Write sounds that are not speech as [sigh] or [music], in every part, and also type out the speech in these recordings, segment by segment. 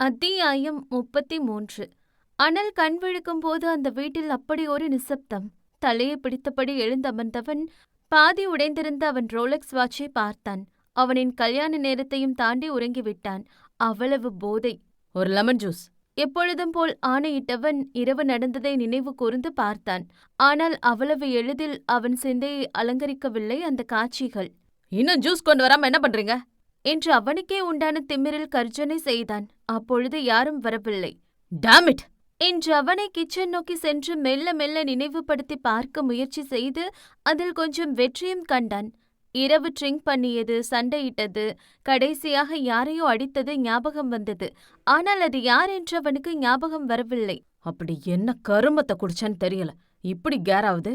அத்தியாயம் முப்பத்தி மூன்று அனல் கண் விழிக்கும் போது அந்த வீட்டில் அப்படி ஒரு நிசப்தம். தலையை பிடித்தபடி எழுந்தமர்ந்தவன் பாதி உடைந்திருந்த அவன் ரோலக்ஸ் வாட்சை பார்த்தான். அவனின் கல்யாண நேரத்தையும் தாண்டி உறங்கிவிட்டான். அவ்வளவு போதை. ஒரு லெமன் ஜூஸ். எப்பொழுதும் போல் ஆணையிட்டவன் இரவு நடந்ததை நினைவு கூர்ந்து பார்த்தான். ஆனால் அவ்வளவு எளிதில் அவன் சிந்தையை அலங்கரிக்கவில்லை அந்த காட்சிகள். இன்னும் ஜூஸ் கொண்டு வராம என்ன பண்றீங்க? என்று அவனுக்கே உண்டான திமிரில் கர்ஜனை செய்தான். அப்பொழுது யாரும் வரவில்லை. டாமிட் என்று அவனை கிச்சன் நோக்கி சென்று மெல்ல மெல்ல நினைவுபடுத்தி பார்க்க முயற்சி செய்து அதில் கொஞ்சம் வெற்றியும் கண்டான். இரவு ட்ரிங்க் பண்ணியது சண்டையிட்டது கடைசியாக யாரையோ அடித்தது ஞாபகம் வந்தது. ஆனால் அது யார் என்று அவனுக்கு ஞாபகம் வரவில்லை. அப்படி என்ன கருமத்தை குடிச்சான்னு தெரியல. இப்படி கேராவது?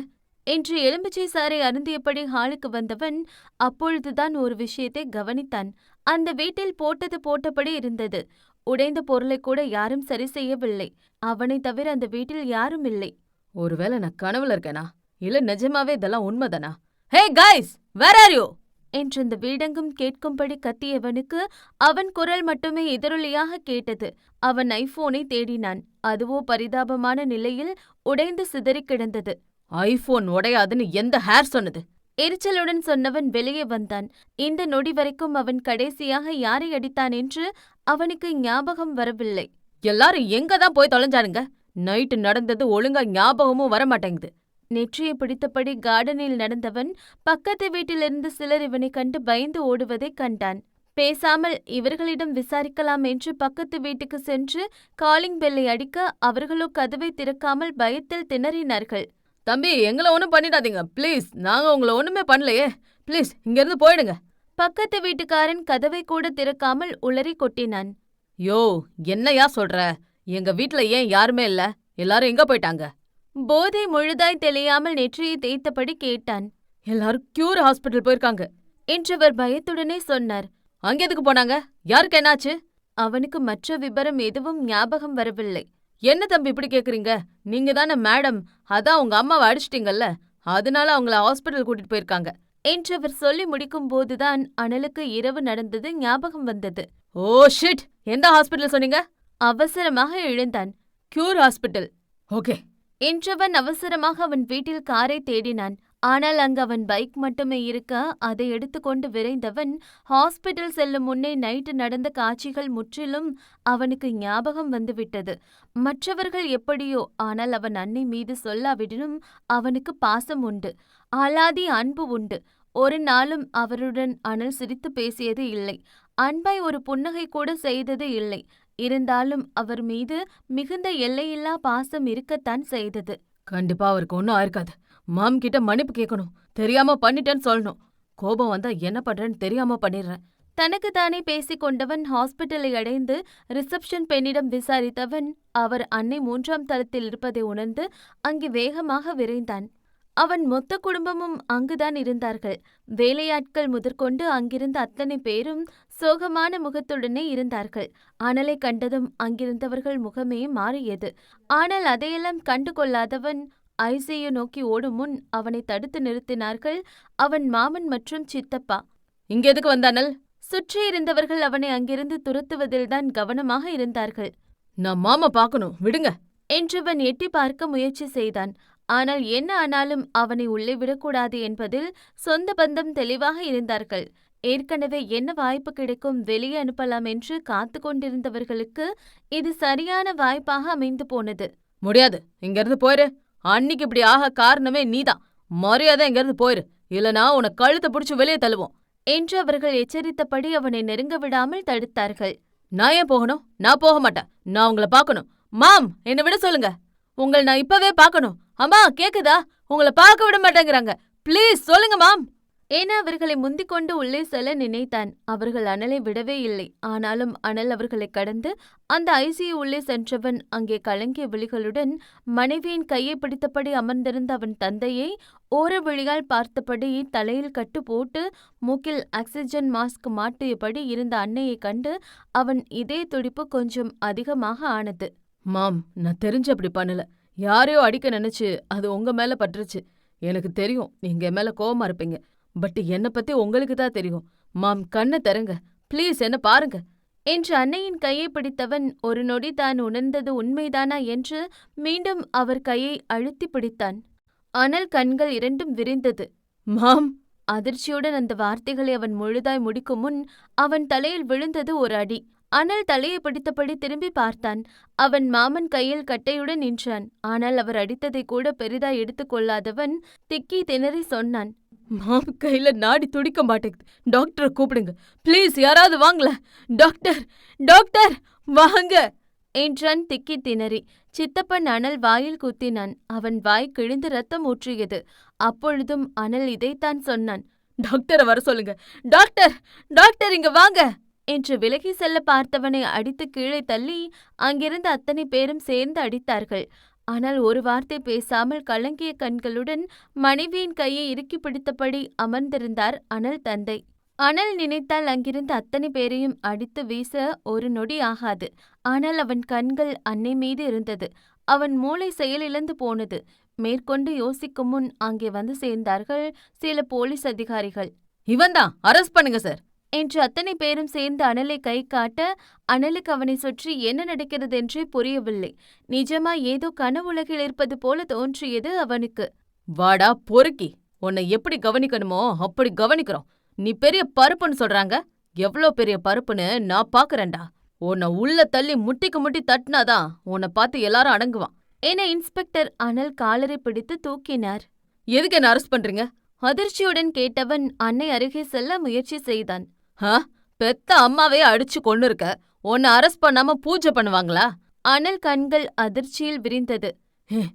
என்று எலும்பிச்சை சாறை அருந்தியபடி ஹாலுக்கு வந்தவன் அப்பொழுதுதான் ஒரு விஷயத்தை கவனித்தான். அந்த வீட்டில் போட்டது போட்டபடி இருந்தது. உடைந்த பொருளை கூட யாரும் சரி செய்யவில்லை. அவனை தவிர அந்த வீட்டில் யாரும் இல்லை. ஒருவேளை நான் கனவுல இருக்கேனா? இல்ல நிஜமாவே இதெல்லாம் உண்மைதானா? Hey guys where are you என்று அந்த வீடெங்கும் கேட்கும்படி கத்தியவனுக்கு அவன் குரல் மட்டுமே எதிரொலியாக கேட்டது. அவன் ஐபோனை தேடினான். அதுவோ பரிதாபமான நிலையில் உடைந்து சிதறிக் கிடந்தது. ஐபோன் உடையாதுன்னு எந்த ஹேர் சொன்னது? எரிச்சலுடன் சொன்னவன் வெளியே வந்தான். இந்த நொடி வரைக்கும் அவன் கடைசியாக யாரை அடித்தான் என்று அவனுக்கு ஞாபகம் வரவில்லை. எல்லாரும் எங்க தான் போய் தொலைஞ்சானுங்க? நைட்டு நடந்தது ஒழுங்கா ஞாபகமும் வரமாட்டேங்குது. நெற்றியை பிடித்தபடி கார்டனில் நடந்தவன் பக்கத்து வீட்டிலிருந்து சிலர் இவனைக் கண்டு பயந்து ஓடுவதைக் கண்டான். பேசாமல் இவர்களிடம் விசாரிக்கலாம் என்று பக்கத்து வீட்டுக்கு சென்று காலிங் பெல்லை அடிக்க அவர்களோ கதவை திறக்காமல் பயத்தில் திணறினார்கள். தம்பி எங்களை ஒன்றும் பண்ணிடாதீங்க. ப்ளீஸ் நாங்க உங்களை ஒண்ணுமே பண்ணலையே. ப்ளீஸ் இங்கிருந்து போயிடுங்க. பக்கத்து வீட்டுக்காரன் கதவை கூட திறக்காமல் உளறி கொட்டினான். யோ என்னையா சொல்ற? எங்க வீட்ல ஏன் யாருமே இல்ல? எல்லாரும் எங்க போயிட்டாங்க? போதை முழுதாய் தெளியாமல் நெற்றியை தேய்த்தபடி கேட்டான். எல்லாரும் கியூர் ஹாஸ்பிட்டல் போயிருக்காங்க. என்றவர் பயத்துடனே சொன்னார். அங்க எதுக்கு போனாங்க? யாருக்கு என்னாச்சு? அவனுக்கு மற்ற விபரம் எதுவும் ஞாபகம் வரவில்லை. என்ன தம்பி இப்படி கேக்குறீங்க? நீங்க தானே மேடம். அதான் உங்க அம்மாவை அடிச்சிட்டீங்கல்ல. அதனால அவங்கள ஹாஸ்பிட்டல் கூட்டிட்டு போயிருக்காங்க. என்றவர் சொல்லி முடிக்கும் போதுதான் அனலுக்கு இரவு நடந்தது ஞாபகம் வந்தது. Oh shit! எந்த ஹாஸ்பிட்டல் சொன்னீங்க? அவசரமாக எழுந்தான். Cure hospital okay. என்றவன் அவசரமாக அவன் வீட்டில் காரை தேடினான். ஆனால் அங்கு அவன் பைக் மட்டுமே இருக்க அதை எடுத்துக்கொண்டு விரைந்தவன் ஹாஸ்பிட்டல் செல்லும் முன்னே நைட்டு நடந்த காட்சிகள் முற்றிலும் அவனுக்கு ஞாபகம் வந்துவிட்டது. மற்றவர்கள் எப்படியோ ஆனால் அவன் அன்னை மீது சொல்லாவிடனும் அவனுக்கு பாசம் உண்டு. அலாதி அன்பு உண்டு. ஒரு நாளும் அவருடன் அனல் சிரித்து பேசியது இல்லை. அன்பாய் ஒரு புன்னகை கூட செய்தது இல்லை. இருந்தாலும் அவர் மீது மிகுந்த எல்லையில்லா பாசம் இருக்கத்தான் செய்தது. கண்டிப்பா அவருக்கு ஒன்றும் ஆயிருக்காது. மாம் கிட்ட மன்னிப்பு கேட்கணும் தெரியாம பண்ணிட்டேன்னு சொல்லணும். கோபம் வந்தா என்ன பண்றேன்னு தெரியாம பண்ணிடுறேன். தனக்கு தானே பேசிக் கொண்டவன் ஹாஸ்பிட்டலை அடைந்து ரிசப்ஷன் பெண்ணிடம் விசாரித்தவன் அவர் அன்னை மூன்றாம் தளத்தில் இருப்பதை உணர்ந்து அங்கே வேகமாக விரைந்தான். அவன் மொத்த குடும்பமும் அங்குதான் இருந்தார்கள். வேலையாட்கள் முதற்கொண்டு அங்கிருந்த அத்தனை பேரும் சோகமான முகத்துடனே இருந்தார்கள். அனலை கண்டதும் அங்கிருந்தவர்கள் முகமே மாறியது. ஆனால் அதையெல்லாம் கண்டு கொள்ளாதவன் ஐசியு நோக்கி ஓடும் முன் அவனை தடுத்து நிறுத்தினார்கள் அவன் மாமன் மற்றும் சித்தப்பா. இங்க எதுக்கு வந்தானல்? சுற்றி இருந்தவர்கள் அவனை அங்கிருந்து துரத்துவதில்தான் கவனமாக இருந்தார்கள். நான் மாமா பார்க்கணும் விடுங்க. என்றவன் எட்டி பார்க்க முயற்சி செய்தான். ஆனால் என்ன ஆனாலும் அவனை உள்ளே விடக்கூடாது என்பதில் சொந்த பந்தம் தெளிவாக இருந்தார்கள். ஏற்கனவே என்ன வாய்ப்பு கிடைக்கும் வெளியே அனுப்பலாம் என்று காத்து கொண்டிருந்தவர்களுக்கு இது சரியான வாய்ப்பாக அமைந்து போனது. முடியாது. இங்கிருந்து போயிரு. அன்னிக்கு இப்படி ஆக காரணமே நீதான். மரியாதை இங்கிருந்து போயிரு. இல்லனா உன கழுத்தை பிடிச்சு வெளியே தள்ளுவோம். என்று அவர்கள் எச்சரித்தபடி அவனை நெருங்க விடாமல் தடுத்தார்கள். நான் ஏன் போகணும்? நான் போக மாட்டேன். நான் உங்களை பார்க்கணும். மாம் என்னை விட சொல்லுங்க. உங்களை நான் இப்பவே பார்க்கணும். அம்மா கேக்குதா? உங்களை பார்க்க விட மாட்டேங்கிறாங்க. ப்ளீஸ் சொல்லுங்க மாம். ஏன்னா அவர்களை முந்திக் கொண்டு உள்ளே செல்ல நினைத்தான். அவர்கள் அனலை விடவே இல்லை. ஆனாலும் அனல் அவர்களை கடந்து அந்த ஐசியு உள்ளே சென்றவன் அங்கே கலங்கிய விழிகளுடன் மனைவியின் கையை பிடித்தபடி அமர்ந்திருந்த அவன் தந்தையை ஓர விழியால் பார்த்தபடி தலையில் கட்டு போட்டு மூக்கில் ஆக்சிஜன் மாஸ்க் மாட்டியபடி இருந்த அன்னையை கண்டு அவன் இதே துடிப்பு கொஞ்சம் அதிகமாக ஆனது. மாம் நான் தெரிஞ்சு அப்படி பண்ணல. யாரையோ அடிக்க நினைச்சு அது உங்க மேல பட்டுருச்சு. எனக்கு தெரியும் நீங்க மேல கோவமா இருப்பீங்க. பட் என்ன பத்தி உங்களுக்கு தான் தெரியும். மாம் கண்ணை தருங்க ப்ளீஸ் என்ன பாருங்க. என்று அன்னையின் கையை பிடித்தவன் ஒரு நொடி தான் உணர்ந்தது உண்மைதானா என்று மீண்டும் அவர் கையை அழுத்தி பிடித்தான். அனல் கண்கள் இரண்டும் விரிந்தது. மாம்! அதிர்ச்சியுடன் அந்த வார்த்தைகளை அவன் முழுதாய் முடிக்கும் முன் அவன் தலையில் விழுந்தது ஒரு அடி. அனல் தலையை பிடித்தபடி திரும்பி பார்த்தான். அவன் மாமன் கையில் கட்டையுடன் நின்றான். ஆனால் அவர் அடித்ததை கூட பெரிதாய் எடுத்துக்கொள்ளாதவன் திக்கி திணறி சொன்னான். மாம் கையில நாடி துடிக்க மாட்டேங்குது. டாக்டரை கூப்பிடுங்க. ப்ளீஸ் யாராவது வாங்கல. டாக்டர் டாக்டர் வாங்க. என்றான் திக்கி திணறி. சித்தப்பன் அனல் வாயில் குத்தினான். அவன் வாய் கிழிந்து ரத்தம் ஊற்றியது. அப்பொழுதும் அனல் இதைத்தான் சொன்னான். டாக்டரை வர சொல்லுங்க. டாக்டர் டாக்டர் இங்க வாங்க. என்று விலகி செல்ல பார்த்தவனை அடித்து கீழே தள்ளி அங்கிருந்த அத்தனை பேரும் சேர்ந்து அடித்தார்கள். ஆனால் ஒரு வார்த்தை பேசாமல் கலங்கிய கண்களுடன் மனைவியின் கையை இறுக்கி பிடித்தபடி அமர்ந்திருந்தார் அனல் தந்தை. அனல் நினைத்தால் அங்கிருந்த அத்தனை பேரையும் அடித்து வீச ஒரு நொடி ஆகாது. ஆனால் அவன் கண்கள் அன்னை மீது இருந்தது. அவன் மூளை செயலிழந்து போனது. மேற்கொண்டு யோசிக்கும் முன் அங்கே வந்து சேர்ந்தார்கள் சில போலீஸ் அதிகாரிகள். இவன்தான். அரெஸ்ட் பண்ணுங்க சார். என்று அத்தனை பேரும் சேர்ந்து அனலை கை காட்ட அனலுக்கு அவனை சுற்றி என்ன நடக்கிறது என்றே புரியவில்லை. நிஜமா ஏதோ கனவுலகில் இருப்பது போல தோன்றியது அவனுக்கு. வாடா பொறுக்கி. உன்னை எப்படி கவனிக்கணுமோ அப்படி கவனிக்கிறோம். நீ பெரிய பருப்புன்னு சொல்றாங்க. எவ்ளோ பெரிய பருப்புன்னு நான் பாக்குறேன்டா. உன்னை உள்ள தள்ளி முட்டிக்கு முட்டி தட்டினாதான் உன்னை பார்த்து எல்லாரும் அடங்குவான். என இன்ஸ்பெக்டர் அனல் காலரை பிடித்து தூக்கினார். எதுக்கு என்ன அரெஸ்ட் பண்றீங்க? அதிர்ச்சியுடன் கேட்டவன் அன்னை அருகே செல்ல முயற்சி செய்தான். பெத்த அம்மாவே அடிச்சு கொண்டு இருக்க உன்னை அரெஸ்ட் பண்ணாம பூஜை பண்ணுவாங்களா? அனல் கண்கள் அதிர்ச்சியில் விரிந்தது. "எ-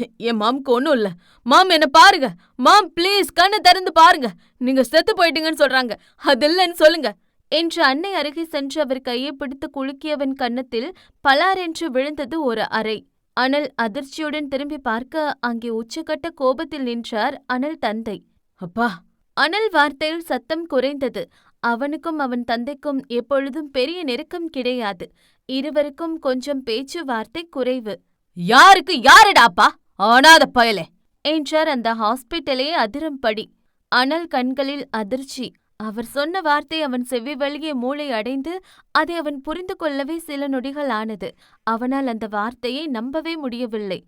எ- என் மாம்க்கு ஒன்றும் இல்ல. மாம் என்ன பாருங்க. மாம் ப்ளீஸ் கண்ணை திறந்து பாருங்க. நீங்க செத்து போயிட்டீங்கன்னு சொல்றாங்க. அது இல்லைன்னு சொல்லுங்க. என்று அன்னை அருகே சென்று அவர் கையை பிடித்து குலுக்கியவன் கன்னத்தில் பலாரென்று விழுந்தது ஒரு அறை. அனல் அதிர்ச்சியுடன் திரும்பி பார்க்க அங்கே உச்சக்கட்ட கோபத்தில் நின்றார் அனல் தந்தை. அப்பா. அனல் வார்த்தையில் சத்தம் குறைந்தது. அவனுக்கும் அவன் தந்தைக்கும் எப்பொழுதும் பெரிய நெருக்கம் கிடையாது. இருவருக்கும் கொஞ்சம் பேச்சுவார்த்தை குறைவு. யாருக்கு யாருடாப்பா ஆனாத பயலே. என்றார் அந்த ஹாஸ்பிட்டலே அதிரும்படி. அனல் கண்களில் அதிர்ச்சி. அவர் சொன்ன வார்த்தை அவன் செவ்வி வழியே மூளை அடைந்து அதை அவன் புரிந்து கொள்ளவே சில நொடிகள் ஆனது. அவனால் அந்த வார்த்தையை நம்பவே முடியவில்லை.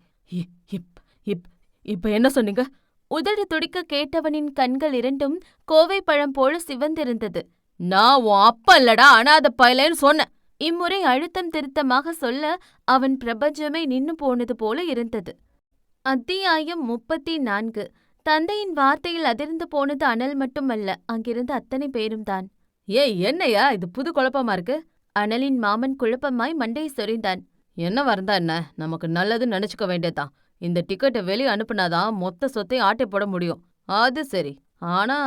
இப்ப என்ன சொன்னீங்க? உதடு துடிக்க கேட்டவனின் கண்கள் இரண்டும் கோவை பழம் போல சிவந்திருந்தது. நான் உன் அப்பா இல்லடா அனாத பயலேன்னு சொன்னேன் இம்முறை அழுத்தம் திருத்தமாக சொல்ல அவன் பிரபஞ்சமே நின்னு போனது போல இருந்தது. அத்தியாயம் முப்பத்தி நான்கு தந்தையின் வார்த்தையில் அதிர்ந்து போனது அனல் மட்டுமல்ல அங்கிருந்த அத்தனை பேரும் தான் ஏய் என்னையா? இது புது குழப்பமா இருக்கு? அனலின் மாமன் குழப்பமாய் மண்டையை சொரிந்தான். என்ன வரந்தா என்ன? நமக்கு நல்லது நினைச்சுக்க வேண்டியதான் இந்த டிக்கெட்டை வெளியே அனுப்புனாதான் மொத்த சொத்தையும் ஆட்டை போட முடியும். அது சரி. ஆனா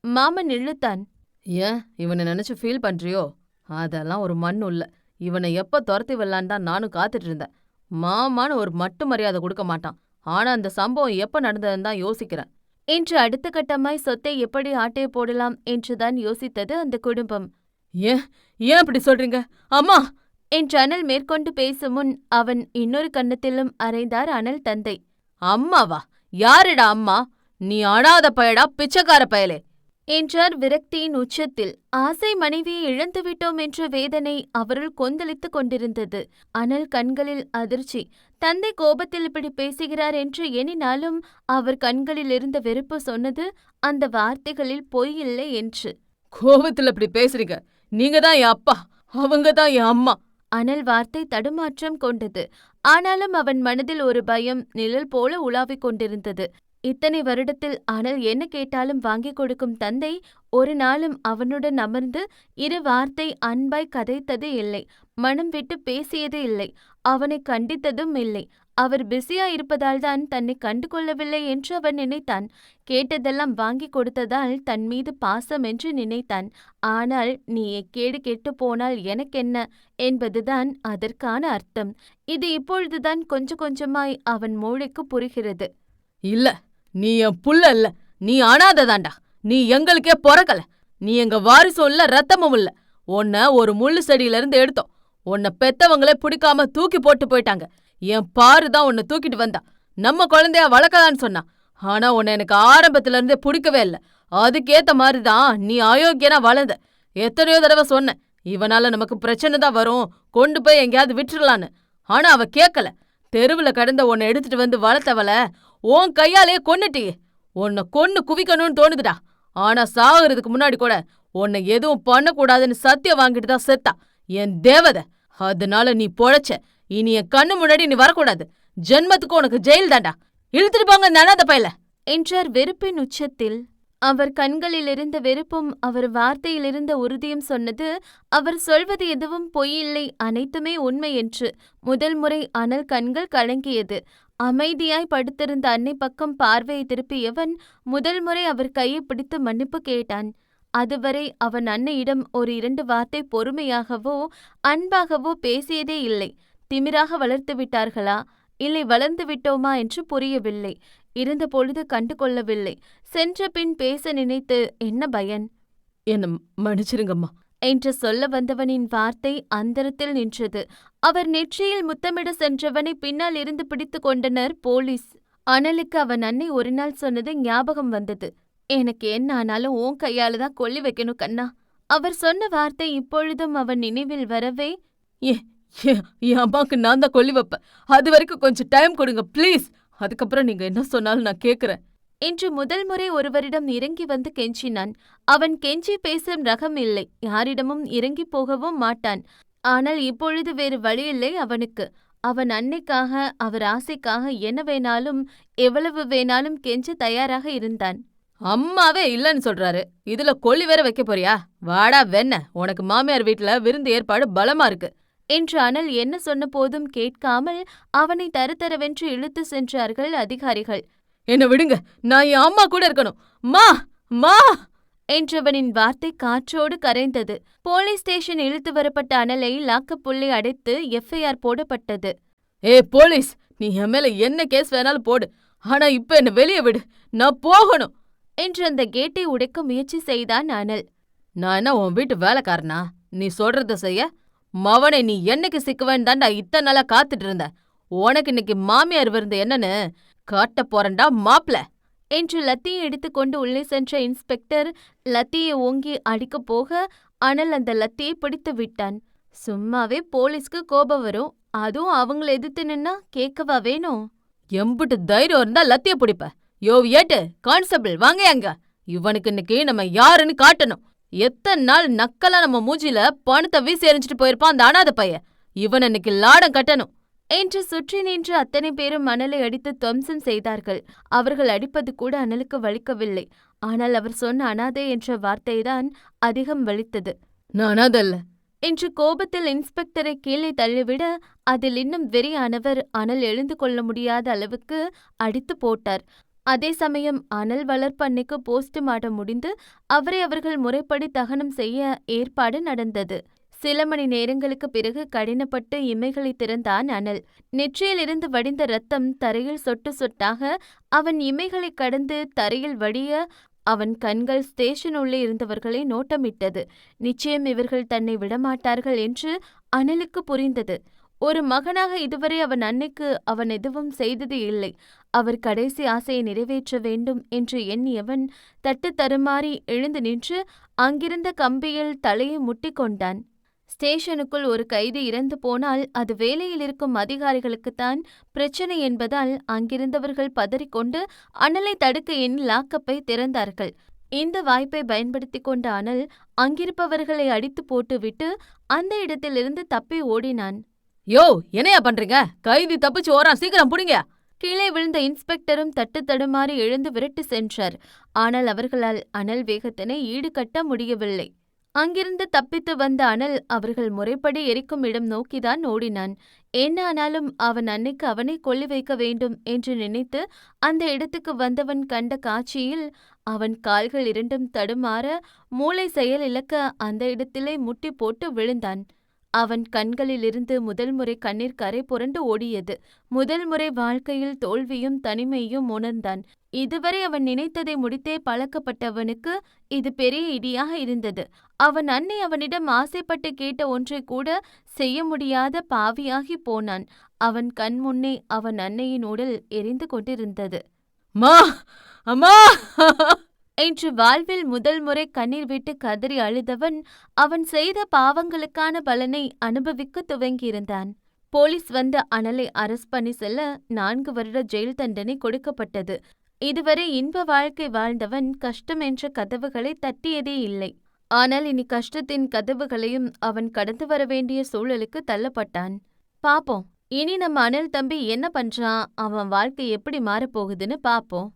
மாமன் இழுத்தான். ஏன்? இவனை நினைச்சு ஃபீல் பண்றியோ? அதெல்லாம் ஒரு மண் இல்ல இவனை எப்ப துரத்தி விடலான்னு தான் நானும் காத்துட்டு இருந்தேன். மாமான்னு ஒரு மட்டு மரியாதை கொடுக்க மாட்டான். ஆனா அந்த சம்பவம் எப்ப நடந்ததுன்னு தான் யோசிக்கிறேன். என்று அடுத்த கட்டமாய் சொத்தை எப்படி ஆட்டை போடலாம்? என்றுதான் யோசித்தது அந்த குடும்பம். ஏன்? ஏன் அப்படி சொல்றீங்க? அம்மா! என்று அனல் மேற்கொண்டு பேசும் முன் அவன் இன்னொரு கன்னத்திலும் அறைந்தார் அனல் தந்தை. அம்மாவா? யாருடா அம்மா? நீ அனாத பயடா பிச்சைக்கார பயலே. என்றார் விரக்தியின் உச்சத்தில். ஆசை மனைவியை இழந்துவிட்டோம் என்ற வேதனை அவருள் கொந்தளித்துக் கொண்டிருந்தது. அனல் கண்களில் அதிர்ச்சி. தந்தை கோபத்தில் இப்படி பேசுகிறார் என்று எண்ணினாலும் அவர் கண்களில் இருந்த வெறுப்பு சொன்னது அந்த வார்த்தைகளில் பொய் இல்லை என்று. கோபத்தில் இப்படி பேசுறீங்க. நீங்க தான் என் அப்பா அவங்க தான் என் அம்மா. அனல் வார்த்தை தடுமாற்றம் கொண்டது. ஆனாலும் அவன் மனதில் ஒரு பயம் நிழல் போல உலாவிக் கொண்டிருந்தது. இத்தனை வருடத்தில் அனல் என்ன கேட்டாலும் வாங்கிக் கொடுக்கும் தந்தை ஒரு நாளும் அவனுடன் அமர்ந்து இரு வார்த்தை அன்பாய் கதைத்தது இல்லை. மனம் விட்டு பேசியது இல்லை. அவனை கண்டித்ததும் இல்லை. அவர் பிஸியா இருப்பதால் தான் தன்னை கண்டு கொள்ளவில்லை என்று அவன் நினைத்தான். கேட்டதெல்லாம் வாங்கி கொடுத்ததால் தன் மீது பாசம் என்று நினைத்தான். ஆனால் நீ எக்கேடு கெட்டு போனால் எனக்கென்ன? என்பதுதான் அதற்கான அர்த்தம். இது இப்பொழுதுதான் கொஞ்சம் கொஞ்சமாய் அவன் மூளைக்கு புரிகிறது. இல்ல நீ என் புள்ள இல்ல நீ அனாததாண்டா. நீ எங்களுக்கே பொறக்கல. நீ எங்க வாரிசும் இல்ல ரத்தமும் இல்ல. உன்னை ஒரு முள்ளு செடியில இருந்து எடுத்தோம். உன்னை பெத்தவங்களே பிடிக்காம தூக்கி போட்டு போயிட்டாங்க. என் பாரு தான் உன்னை தூக்கிட்டு வந்தா. நம்ம குழந்தைய வளர்க்கலான்னு சொன்னா. ஆனா உன்னை எனக்கு ஆரம்பத்துல இருந்தே பிடிக்கவே இல்ல. அதுக்கேத்த மாதிரி தான் நீ அயோக்கியனா வளர்ந்த. எத்தனையோ தடவை சொன்னேன். இவனால நமக்கு பிரச்சனை தான் வரும். கொண்டு போய் எங்கேயாவது விட்டுறலான்னு. ஆனா அவ கேக்கல. தெருவுல கடந்த உன்னை எடுத்துட்டு வந்து வளர்த்தவள உன் கையாலேயே கொன்னுட்டியே. உன்னை கொன்னு குவிக்கணும்னு தோணுதுடா. ஆனா சாகுறதுக்கு முன்னாடி கூட உன்னை எதுவும் பண்ணக்கூடாதுன்னு சத்தியம் வாங்கிட்டு தான் செத்தா. என் தேவதை. அதனால நீ பொழைச்ச. இனி என் கண்ணு முன்னாடி நீ வரக்கூடாது. ஜென்மத்துக்கு உனக்கு ஜெயில் தாண்டா இழுத்துட்டு போங்க இந்த அனாதை என்றார் வெறுப்பின் உச்சத்தில். அவர் கண்களிலிருந்த வெறுப்பும் அவர் வார்த்தையிலிருந்த உறுதியும் சொன்னது அவர் சொல்வது எதுவும் பொய்யில்லை அனைத்துமே உண்மை என்று. முதல் முறை அனல் கண்கள் கலங்கியது. அமைதியாய் படுத்திருந்த அன்னை பக்கம் பார்வையை திருப்பியவன் முதல் முறை அவர் கையை பிடித்து மன்னிப்பு கேட்டான். அதுவரை அவன் அன்னையிடம் ஒரு இரண்டு வார்த்தை பொறுமையாகவோ அன்பாகவோ பேசியதே இல்லை. திமிராக வளர்த்து விட்டார்களா? இல்லை வளர்ந்து விட்டோமா என்று புரியவில்லை. இருந்தபொழுது கண்டு கொள்ளவில்லை. சென்ற பின் பேச நினைத்து என்ன பயன்? என்ன மன்னிச்சிருங்கம்மா. என்று சொல்ல வந்தவனின் வார்த்தை அந்தரத்தில் நின்றது. அவர் நெற்றியில் முத்தமிட சென்றவனை பின்னால் இருந்து பிடித்து கொண்டனர் போலீஸ். அனலுக்கு அவன் அன்னை ஒரு நாள் சொன்னது ஞாபகம் வந்தது. எனக்கு என்ன ஆனாலும் உன் கையால தான் கொல்லி வைக்கணும் கண்ணா. அவர் சொன்ன வார்த்தை இப்பொழுதும் அவன் நினைவில் வரவே ஏ என் அம்மாக்கு நான் தான் கொல்லி வைப்பேன். அது வரைக்கும் கொஞ்சம் டைம் கொடுங்க ப்ளீஸ் அதுக்கப்புறம் நீங்க என்ன சொன்னாலும் நான் கேக்குறேன். என்று முதல் முறை ஒருவரிடம் இறங்கி வந்து கெஞ்சினான். அவன் கெஞ்சி பேசும் ரகம் இல்லை. யாரிடமும் இறங்கி போகவும் மாட்டான். ஆனால் இப்பொழுது வேறு வழியில்லை அவனுக்கு. அவன் அன்னைக்காக அவர் ஆசைக்காக என்ன வேணாலும் எவ்வளவு வேணாலும் கெஞ்ச தயாராக இருந்தான். அம்மாவே இல்லைன்னு சொல்றாரு. இதுல கொல்லி வேற வைக்க போறியா? வாடா வெண்ண உனக்கு மாமியார் வீட்ல விருந்து ஏற்பாடு பலமா இருக்கு. என்று அனல் என்ன சொன்ன போதும் கேட்காமல் அவனை தருதரவென்று இழுத்து சென்றார்கள் அதிகாரிகள். என்ன விடுங்க நான் என் அம்மா கூட இருக்கணும். மா மா! என்றவனின் வார்த்தை காற்றோடு கரைந்தது. போலீஸ் ஸ்டேஷன் இழுத்து வரப்பட்ட அனலை லாக்கப்புள்ளி அடைத்து எஃப்ஐஆர் போடப்பட்டது. ஏ போலீஸ் நீ என் மேல என்ன கேஸ் வேணாலும் போடு. ஆனா இப்ப என்ன வெளியே விடு. நான் போகணும். என்று அந்த கேட்டை உடைக்க முயற்சி செய்தான் அனல். நான் என்ன உன் வீட்டு வேலைக்காரனா? நீ சொல்றத செய்ய மவனை நீ என்னைக்கு சிக்குவேன் தாண்டா இத்தனை நாளா காத்துட்டு இருந்த? உனக்கு இன்னைக்கு மாமியார் விருந்து என்னன்னு காட்ட போறேன்டா மாப்ள. என்று லத்தியை எடுத்துக்கொண்டு உள்ளே சென்ற இன்ஸ்பெக்டர் லத்தியை ஓங்கி அடிக்கப் போக அனல் அந்த லத்தியை பிடித்து விட்டான். சும்மாவே போலீஸ்க்கு கோபம் வரும். அதுவும் அவங்கள எதிர்த்து நின்னா கேட்கவா வேணும்? எம்புட்டு தைரியம் இருந்தா லத்திய பிடிப்ப. யோ ஏட்டு கான்ஸ்டபிள் வாங்க அங்க. இவனுக்கு இன்னைக்கு நம்ம யாருன்னு காட்டணும். எத்தனை நாள் நக்கலா நம்ம மூஞ்சில பணத்தை வீசி எறிஞ்சிட்டு போயிருப்பான் அந்த அனாதை பையன். இவன் இன்னைக்கு லாடம் கட்டணும். என்று சுற்றி நின்று அத்தனை பேரும் மணலை அடித்து துவம்சம் செய்தார்கள். அவர்கள் அடிப்பது கூட அனலுக்கு வலிக்கவில்லை. ஆனால் அவர் சொன்ன அனாதை என்ற வார்த்தைதான் அதிகம் வலித்தது. நான் அனாதல்ல என்று கோபத்தில் இன்ஸ்பெக்டரை கீழே தள்ளிவிட அதில் இன்னும் வெறியானவர் அனல் எழுந்து கொள்ள முடியாத அளவுக்கு அடித்து போட்டார். அதே சமயம் அனல் வளர்ப்பண்ணைக்கு போஸ்ட்மார்ட்டம் முடிந்து அவரை அவர்கள் முறைப்படி தகனம் செய்ய ஏற்பாடு நடந்தது. சில மணி நேரங்களுக்கு பிறகு கடினப்பட்டு இமைகளை திறந்தான் அனல். நெற்றியிலிருந்து வடிந்த ரத்தம் தரையில் சொட்டு சொட்டாக அவன் இமைகளை கடந்து தரையில் வடிய அவன் கண்கள் ஸ்டேஷன் உள்ளே இருந்தவர்களை நோட்டமிட்டது. நிச்சயம் இவர்கள் தன்னை விடமாட்டார்கள் என்று அனலுக்கு புரிந்தது. ஒரு மகனாக இதுவரை அவன் அன்னைக்கு அவன் எதுவும் செய்தது இல்லை. அவர் கடைசி ஆசையை நிறைவேற்ற வேண்டும் என்று எண்ணியவன் தட்டு தருமாறி எழுந்து நின்று அங்கிருந்த கம்பியில் தலையை முட்டிக்கொண்டான் ஸ்டேஷனுக்குள் ஒரு கைதி இறந்து போனால் அது வேலையில் இருக்கும் அதிகாரிகளுக்குத்தான் பிரச்சனை என்பதால் அங்கிருந்தவர்கள் பதறிக்கொண்டு அனலை தடுக்க எண்ணி லாக்கப்பை திறந்தார்கள். இந்த வாய்ப்பை பயன்படுத்திக் கொண்ட அனல் அங்கிருப்பவர்களை அடித்து போட்டுவிட்டு அந்த இடத்திலிருந்து தப்பி ஓடினான். யோ என்னையா பண்றீங்க? கைதி தப்பிச்சு ஓரான் சீக்கிரம் புடிங்க. கீழே விழுந்த இன்ஸ்பெக்டரும் தட்டு தடுமாறி எழுந்து விரட்டு சென்றார். ஆனால் அவர்களால் அனல் வேகத்தினை ஈடுகட்ட முடியவில்லை. அங்கிருந்து தப்பித்து வந்த அனல் அவர்கள் முறைப்படி எரிக்கும் இடம் நோக்கிதான் ஓடினான். என்ன ஆனாலும் அவன் அன்னைக்கு அவனை கொல்லி வைக்க வேண்டும் என்று நினைத்து அந்த இடத்துக்கு வந்தவன் கண்ட காட்சியில் அவன் கால்கள் இரண்டும் தடுமாற மூளை செயலிழக்க அந்த இடத்திலே முட்டி போட்டு விழுந்தான். அவன் கண்களிலிருந்து முதல் முறை கண்ணீர் கரை புரண்டு ஓடியது. முதல் முறை வாழ்க்கையில் தோல்வியும் தனிமையும் உணர்ந்தான். இதுவரை அவன் நினைத்ததை முடித்தே பழக்கப்பட்டவனுக்கு இது பெரிய இடியாக இருந்தது. அவன் அன்னை அவனிடம் ஆசைப்பட்டு கேட்ட ஒன்றை கூட செய்ய முடியாத பாவியாகி போனான். அவன் கண் முன்னே அவன் அன்னையின் உடல் எரிந்து கொண்டிருந்தது. மா அம்மா! என்று வாழ்வில் முதல் முறை கண்ணீர் விட்டு கதறி அழுதவன் அவன் செய்த பாவங்களுக்கான பலனை அனுபவிக்க துவங்கியிருந்தான். போலீஸ் வந்து அனலை அரஸ்ட் பண்ணி செல்ல நான்கு வருட ஜெயில் தண்டனை கொடுக்கப்பட்டது. இதுவரை இன்ப வாழ்க்கை வாழ்ந்தவன் கஷ்டம் என்ற கதவுகளை தட்டியதே இல்லை. ஆனால் இனி கஷ்டத்தின் கதவுகளையும் அவன் கடந்து வர வேண்டிய சூழலுக்கு தள்ளப்பட்டான். பாப்போம் இனி நம்ம அனல் தம்பி என்ன பண்றான்? அவன் வாழ்க்கை எப்படி மாறப்போகுதுன்னு பாப்போம்.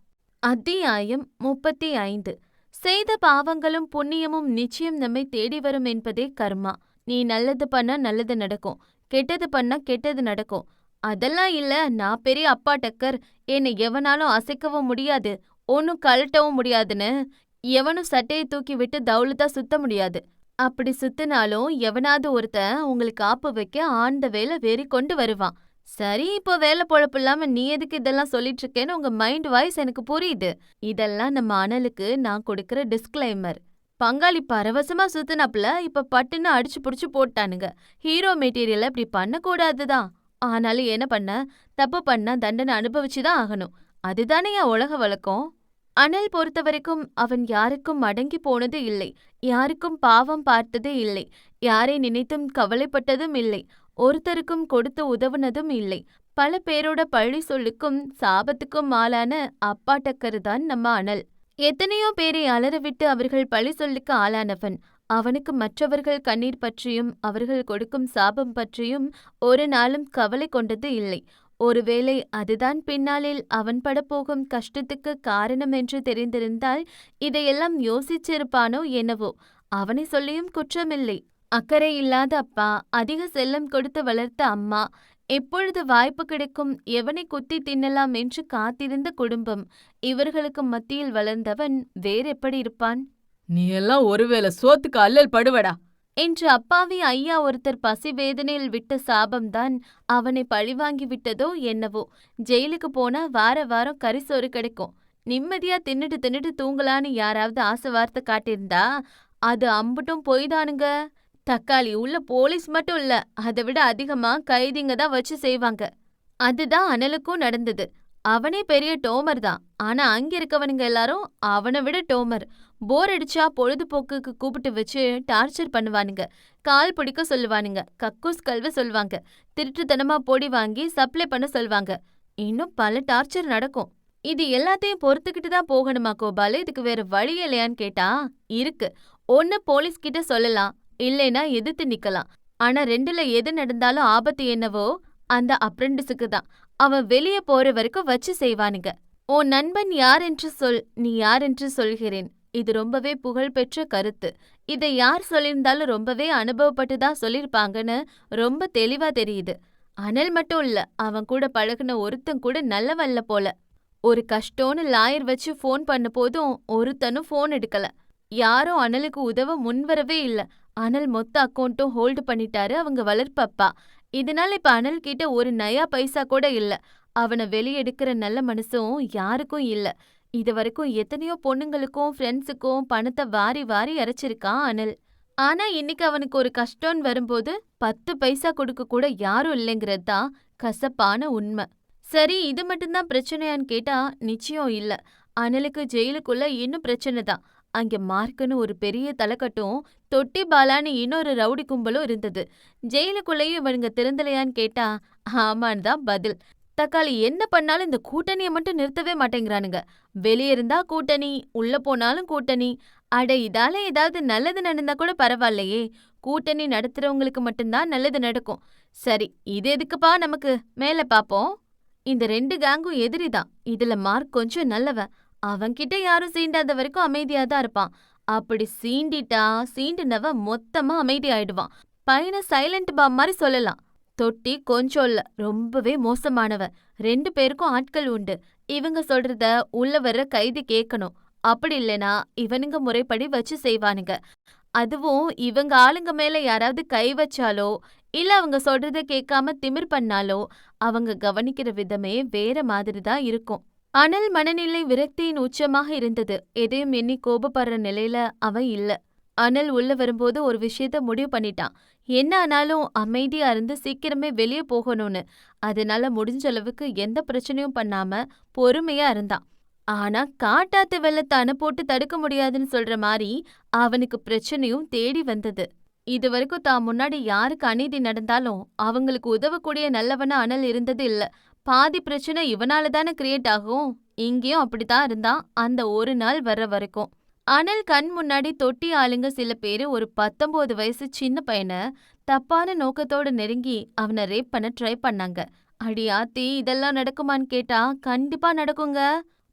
அத்தியாயம் முப்பத்தி ஐந்து செய்த பாவங்களும் புண்ணியமும் நிச்சயம் நம்மை தேடி வரும் என்பதே கர்மா. நீ நல்லது பண்ணா நல்லது நடக்கும். கெட்டது பண்ணா கெட்டது நடக்கும். அதெல்லாம் இல்ல நான் பெரிய அப்பா டக்கர். என்னை எவனாலும் அசைக்கவும் முடியாது. ஒன்னும் கழட்டவும் முடியாதுன்னு. எவனும் சட்டையை தூக்கி விட்டு தவுளுதா சுத்த முடியாது. அப்படி சுத்தினாலும் எவனாவது ஒருத்தன் உங்களுக்கு ஆப்பு வைக்க ஆண்ட வேலை வெறி கொண்டு வருவான். சரி இப்போ வேலை பொழப்பு இல்லாம நீ எதுக்கு இதெல்லாம் சொல்லிட்டு இருக்கேன்னு உங்க மைண்ட் வாய்ஸ் எனக்கு புரியுது. இதெல்லாம் நம்ம அனலுக்கு நான் கொடுக்கற டிஸ்க்ளைமர். பங்காளி பரவசமா சுத்தினாப்புல இப்ப பட்டுன்னு அடிச்சு புடிச்சு போட்டானுங்க. ஹீரோ மெட்டீரியல் இப்படி பண்ணக்கூடாதுதான். ஆனாலும் என்ன பண்ண? தப்பு பண்ணா தண்டனை அனுபவிச்சுதான் ஆகணும். அதுதானே என் உலக வழக்கம். அனல் பொறுத்த வரைக்கும் அவன் யாருக்கும் அடங்கி போனது இல்லை. யாருக்கும் பாவம் பார்த்ததே இல்லை. யாரை நினைத்தும் கவலைப்பட்டதும் இல்லை. ஒருத்தருக்கும் கொடுத்து உதவுனதும் இல்லை. பல பேரோட பழி சொல்லுக்கும் சாபத்துக்கும் ஆளான அப்பா டக்கரு தான் நம்ம அனல். எத்தனையோ பேரை அலறவிட்டு அவர்கள் பழி சொல்லுக்கு ஆளானவன். அவனுக்கு மற்றவர்கள் கண்ணீர் பற்றியும் அவர்கள் கொடுக்கும் சாபம் பற்றியும் ஒரு நாளும் கவலை கொண்டது இல்லை. ஒருவேளை அதுதான் பின்னாளில் அவன் படப்போகும் கஷ்டத்துக்கு காரணம் என்று தெரிந்திருந்தால் இதையெல்லாம் யோசிச்சிருப்பானோ என்னவோ. அவனை சொல்லியும் குற்றமில்லை. அக்கறை இல்லாத அப்பா அதிக செல்லம் கொடுத்து வளர்த்த அம்மா எப்பொழுது வாய்ப்பு கிடைக்கும் எவனை குத்தி தின்னலாம் என்று காத்திருந்த குடும்பம் இவர்களுக்கு மத்தியில் வளர்ந்தவன் வேறெப்படி இருப்பான்? நீ எல்லாம் ஒருவேளை சோத்துக்கு அல்லல் படுவடா? என்று அப்பாவி ஐயா ஒருத்தர் பசி வேதனையில் விட்ட சாபம்தான் அவனை பழிவாங்கி விட்டதோ என்னவோ. ஜெயிலுக்கு போனா வார வாரம் கறிசோறு கிடைக்கும். நிம்மதியா தின்னுட்டு தின்னுட்டு தூங்கலான்னு யாராவது ஆசை வார்த்தை காட்டியிருந்தா அது அம்புட்டும் போய்தானுங்க. தக்காளி உள்ள போலீஸ் மட்டும் இல்ல அதை விட அதிகமா கைதிங்க தான் வச்சு செய்வாங்க. அதுதான் அனலுக்கும் நடந்தது. அவனே பெரிய டோமர் தான். ஆனா அங்க இருக்கவனுங்க எல்லாரும் அவனை விட டோமர். போர் அடிச்சா பொழுதுபோக்குக்கு கூப்பிட்டு வச்சு டார்ச்சர் பண்ணுவானுங்க. கால் பிடிக்க சொல்லுவானுங்க. கக்கூஸ் கல்வ சொல்லுவாங்க. திருட்டுத்தனமா பொடி வாங்கி சப்ளை பண்ண சொல்லுவாங்க. இன்னும் பல டார்ச்சர் நடக்கும். இது எல்லாத்தையும் பொறுத்துக்கிட்டு தான் போகணுமா கோபாலு? இதுக்கு வேற வழி இல்லையான்னு கேட்டா இருக்கு. ஒன்னு போலீஸ் கிட்ட சொல்லலாம். இல்லைனா எதிர்த்து நிக்கலாம். ஆனா ரெண்டுல எது நடந்தாலும் ஆபத்து என்னவோ அந்த அப்ரெண்டிஸுக்கு தான். அவன் வெளியே போற வரைக்கும் வச்சு செய்வானுங்க. உன் நண்பன் யார் என்று சொல் நீ யார் என்று சொல்கிறேன்? இது ரொம்பவே புகழ்பெற்ற கருத்து. இதை யார் சொல்லியிருந்தாலும் ரொம்பவே அனுபவப்பட்டு தான் சொல்லியிருப்பாங்கன்னு ரொம்ப தெளிவா தெரியுது. அனல் மட்டும் இல்ல அவன் கூட பழகுன ஒருத்தன் கூட நல்லவல்ல போல. ஒரு கஷ்டம்னு லாயர் வச்சு ஃபோன் பண்ண போதும் ஒருத்தனும் ஃபோன் எடுக்கல. யாரும் அனலுக்கு உதவ முன்வரவே இல்ல. அனல் மொத்த அக்கௌண்ட்டும் ஹோல்டு பண்ணிட்டாரு அவங்க வளர்ப்பப்பா இதனால இப்ப அனல் கிட்ட ஒரு நயா பைசா கூட இல்ல. அவனை வெளியெடுக்கிற நல்ல மனசும் யாருக்கும் இல்ல. இது வரைக்கும் எத்தனையோ பொண்ணுங்களுக்கும் ஃப்ரெண்ட்ஸுக்கும் பணத்தை வாரி வாரி இறைச்சிருக்கான் அனல். ஆனா இன்னைக்கு அவனுக்கு ஒரு கஷ்டம்னு வரும்போது பத்து பைசா கொடுக்க கூட யாரும் இல்லைங்கிறது தான் கசப்பான உண்மை. சரி இது மட்டும்தான் பிரச்சனையான்னு கேட்டா நிச்சயம் இல்ல. அனலுக்கு ஜெயிலுக்குள்ள இன்னும் பிரச்சனை தான். அங்க மார்க்குன்னு ஒரு பெரிய தலைக்கட்டும் தொட்டி பாலான்னு இன்னொரு ரவுடி கும்பலும் இருந்தது. ஜெயிலுக்குள்ளேயும் இவனுங்க திறந்தலையான்னு கேட்டா ஆமான்னு தான் பதில். தக்காளி என்ன பண்ணாலும் இந்த கூட்டணியை மட்டும் நிறுத்தவே மாட்டேங்கிறானுங்க. வெளியே இருந்தா கூட்டணி உள்ள போனாலும் கூட்டணி. அட இதால ஏதாவது நல்லது நடந்தா கூட பரவாயில்லையே. கூட்டணி நடத்துறவங்களுக்கு மட்டும்தான் நல்லது நடக்கும். சரி இது எதுக்குப்பா நமக்கு? மேல பாப்போம். இந்த ரெண்டு கேங்கும் எதிரிதான் இதுல மார்க் கொஞ்சம் நல்லவன். அவன்கிட்ட யாரும் சீண்டாத வரைக்கும் அமைதியா தான் இருப்பான். அப்படி சீண்டிட்டா சீண்டுனவ மொத்தமா அமைதி ஆயிடுவான் பையனை சைலண்ட் பாம் மாதிரி சொல்லலாம். தொட்டி கொஞ்சம் இல்ல ரொம்பவே மோசமானவ ரெண்டு பேருக்கும் ஆட்கள் உண்டு. இவங்க சொல்றத உள்ள வர்ற கைதி கேட்கணும் அப்படி இல்லனா இவனுங்க முறைப்படி வச்சு செய்வானுங்க. அதுவும் இவங்க ஆளுங்க மேல யாராவது கை வச்சாலோ இல்ல அவங்க சொல்றத கேட்காம திமிர் பண்ணாலோ அவங்க கவனிக்கிற விதமே வேற மாதிரி தான் இருக்கும். அனல் மனநிலை விரக்தியின் உச்சமாக இருந்தது. எதையும் எண்ணி கோபப்படுற நிலையில அவன் இல்ல. அனல் உள்ள வரும்போது ஒரு விஷயத்த முடிவு பண்ணிட்டான். என்ன ஆனாலும் அமைதியா இருந்து சீக்கிரமே வெளியே போகணும்னு. அதனால முடிஞ்ச அளவுக்கு எந்த பிரச்சனையும் பண்ணாம பொறுமையா இருந்தான். ஆனா காட்டாத்து வெள்ளத்தை போட்டு தடுக்க முடியாதுன்னு சொல்ற மாதிரி அவனுக்கு பிரச்சனையும் தேடி வந்தது. இது வரைக்கும் தான் முன்னாடி யாருக்கு அநீதி நடந்தாலும் அவங்களுக்கு உதவக்கூடிய நல்லவனா அனல் இருந்தது இல்ல. பாதி பிரச்சனை இவனால தானே கிரியேட் ஆகும். இங்கேயும் அப்படித்தான் இருந்தான் அந்த ஒரு நாள் வர்ற வரைக்கும். அனல் கண் முன்னாடி தொட்டி ஆளுங்க சில பேரு ஒரு பத்தொன்பது வயசு சின்ன பையனை தப்பான நோக்கத்தோட நெருங்கி அவனை ரேப் பண்ண ட்ரை பண்ணாங்க. அடி ஆத்தி இதெல்லாம் நடக்குமான்னு கேட்டா கண்டிப்பா நடக்குங்க.